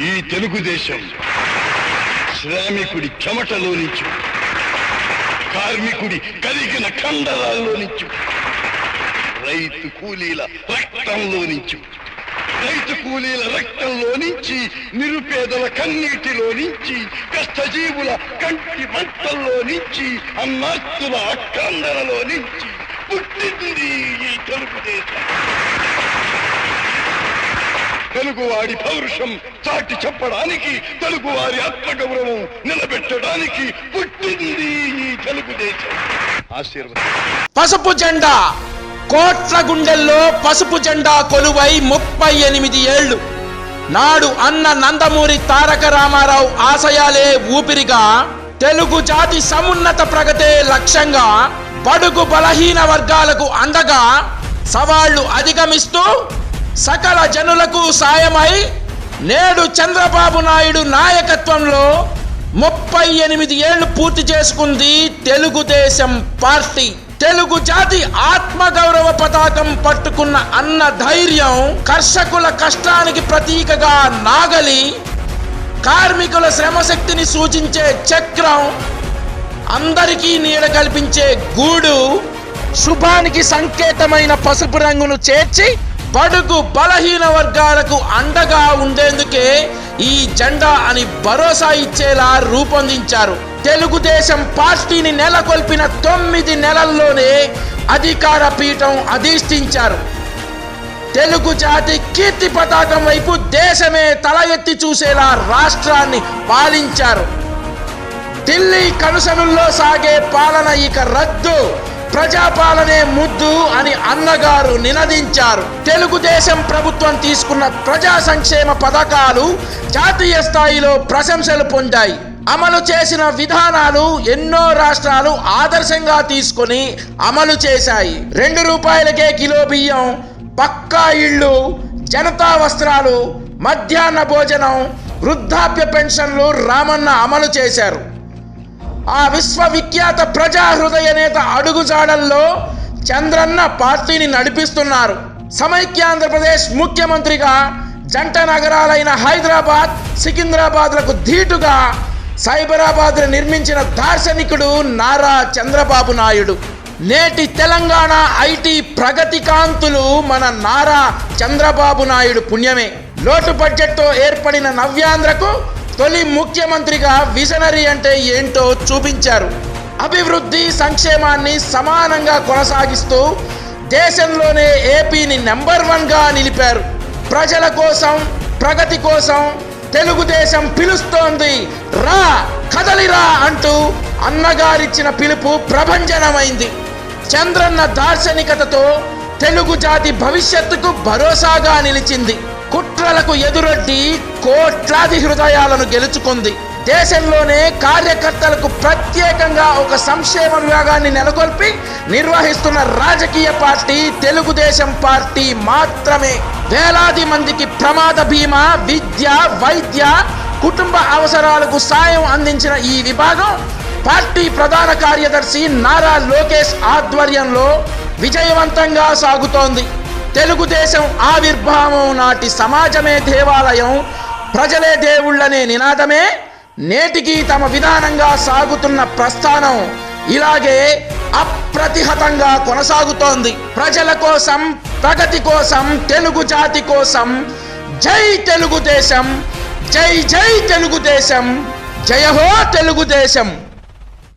ఈ తెలుగుదేశం శ్రామికుడి చెమటలో నుంచి కార్మికుడి కలిగిన కండరాల్లో నుంచి రైతు కూలీల రక్తంలో నుంచి రైతు కూలీల రక్తంలో నుంచి నిరుపేదల కన్నీటిలో నుంచి కష్టజీవుల కంటి మంటల్లో నుంచి అన్నాస్తుల అక్కందరలో నుంచి పుట్టింది ఈ తెలుగుదేశం తెలుగువాడి పౌరుషం చాటి చెప్పడానికి తెలుగువారి ఆత్మగౌరవం నిలబెట్టడానికి పుట్టింది ఈ తెలుగుదేశం. ఆశీర్వాదం పసుపు జెండా కోట్ల గుండెల్లో పసుపు జెండా కొలువై ముప్పై ఎనిమిది ఏళ్ళు నాడు అన్న నందమూరి తారక రామారావు ఆశయాలే ఊపిరిగా తెలుగు జాతి సమున్నత ప్రగతే లక్ష్యంగా బడుగు బలహీన వర్గాలకు అండగా సవాళ్ళు అధిగమిస్తూ సకల జనులకు సాయమై నేడు చంద్రబాబు నాయుడు నాయకత్వంలో ముప్పై ఎనిమిది ఏళ్ళు పూర్తి చేసుకుంది తెలుగుదేశం పార్టీ. తెలుగు జాతి ఆత్మగౌరవ పతాకం పట్టుకున్న అన్న ధైర్యం కర్షకుల కష్టానికి ప్రతీకగా నాగలి కార్మికుల శ్రమశక్తిని సూచించే చక్రం అందరికీ నీడ కల్పించే గూడు శుభానికి సంకేతమైన పసుపు రంగును చేర్చి బడుగు బలహీన వర్గాలకు అండగా ఉండేందుకే ఈ జెండా అని భరోసా ఇచ్చేలా రూపొందించారు. తెలుగుదేశం పార్టీని నెలకొల్పిన తొమ్మిది నెలల్లోనే అధికార పీఠం అధిష్ఠించారు. తెలుగు జాతి కీర్తి పతాకం వైపు దేశమే తల ఎత్తి చూసేలా రాష్ట్రాన్ని పాలించారు. ఢిల్లీ కనుసనుల్లో సాగే పాలన ఇక రద్దు. ప్రజాపాలనే ముద్దు అని అన్నగారు నినదించారు. తెలుగుదేశం ప్రభుత్వం తీసుకున్న ప్రజా సంక్షేమ పథకాలు జాతీయ స్థాయిలో ప్రశంసలు పొందాయి. అమలు చేసిన విధానాలు ఎన్నో రాష్ట్రాలు ఆదర్శంగా తీసుకొని అమలు చేశాయి. రెండు రూపాయలకే కిలో బియ్యం పక్కా ఇళ్ళు జనతా వస్త్రాలు మధ్యాహ్న భోజనం వృద్ధాప్య పెన్షన్లు రామన్న అమలు చేశారు. ఆ విశ్వవిఖ్యాత ప్రజా హృదయ నేత అడుగుజాడల్లో చంద్రన్న పార్టీని నడిపిస్తున్నారు. సమైక్యాంధ్రప్రదేశ్ ముఖ్యమంత్రిగా జంట నగరాలైన హైదరాబాద్ సికింద్రాబాద్లకు ధీటుగా సైబరాబాద్ను నిర్మించిన దార్శనికుడు నారా చంద్రబాబు నాయుడు. నేటి తెలంగాణ ఐటీ ప్రగతి కాంతులు మన నారా చంద్రబాబు నాయుడు పుణ్యమే. లోటు బడ్జెట్తో ఏర్పడిన నవ్యాంధ్రకు తొలి ముఖ్యమంత్రిగా విజనరీ అంటే ఏంటో చూపించారు. అభివృద్ధి సంక్షేమాన్ని సమానంగా కొనసాగిస్తూ దేశంలోనే ఏపీని నెంబర్ వన్గా నిలిపారు. ప్రజల కోసం ప్రగతి కోసం తెలుగుదేశం పిలుస్తోంది. రా కదలిరా అంటూ అన్నగారిచ్చిన పిలుపు ప్రభంజనమైంది. చంద్రన్న దార్శనికతతో తెలుగు జాతి భవిష్యత్తుకు భరోసాగా నిలిచింది. కుట్రలకు ఎదురొడ్డి కోట్లాది హృదయాలను గెలుచుకుంది. దేశంలోనే కార్యకర్తలకు ప్రత్యేకంగా ఒక సంక్షేమ విభాగాన్ని నెలకొల్పి నిర్వహిస్తున్న రాజకీయ పార్టీ తెలుగుదేశం పార్టీ మాత్రమే. వేలాది మందికి ప్రమాద బీమా విద్య వైద్య కుటుంబ అవసరాలకు సాయం అందించిన ఈ విభాగం పార్టీ ప్రధాన కార్యదర్శి నారా లోకేష్ ఆధ్వర్యంలో విజయవంతంగా సాగుతోంది. తెలుగుదేశం ఆవిర్భావం నాటి సమాజమే దేవాలయం. ప్రజలే దేవుళ్ళనే నినాదమే. నేటికి తమ విధానంగా సాగుతున్న ప్రస్థానం ఇలాగే అప్రతిహతంగా కొనసాగుతోంది. ప్రజల కోసం ప్రగతి కోసం తెలుగు జాతి కోసం జై తెలుగుదేశం జై జై తెలుగుదేశం జయ హో తెలుగుదేశం.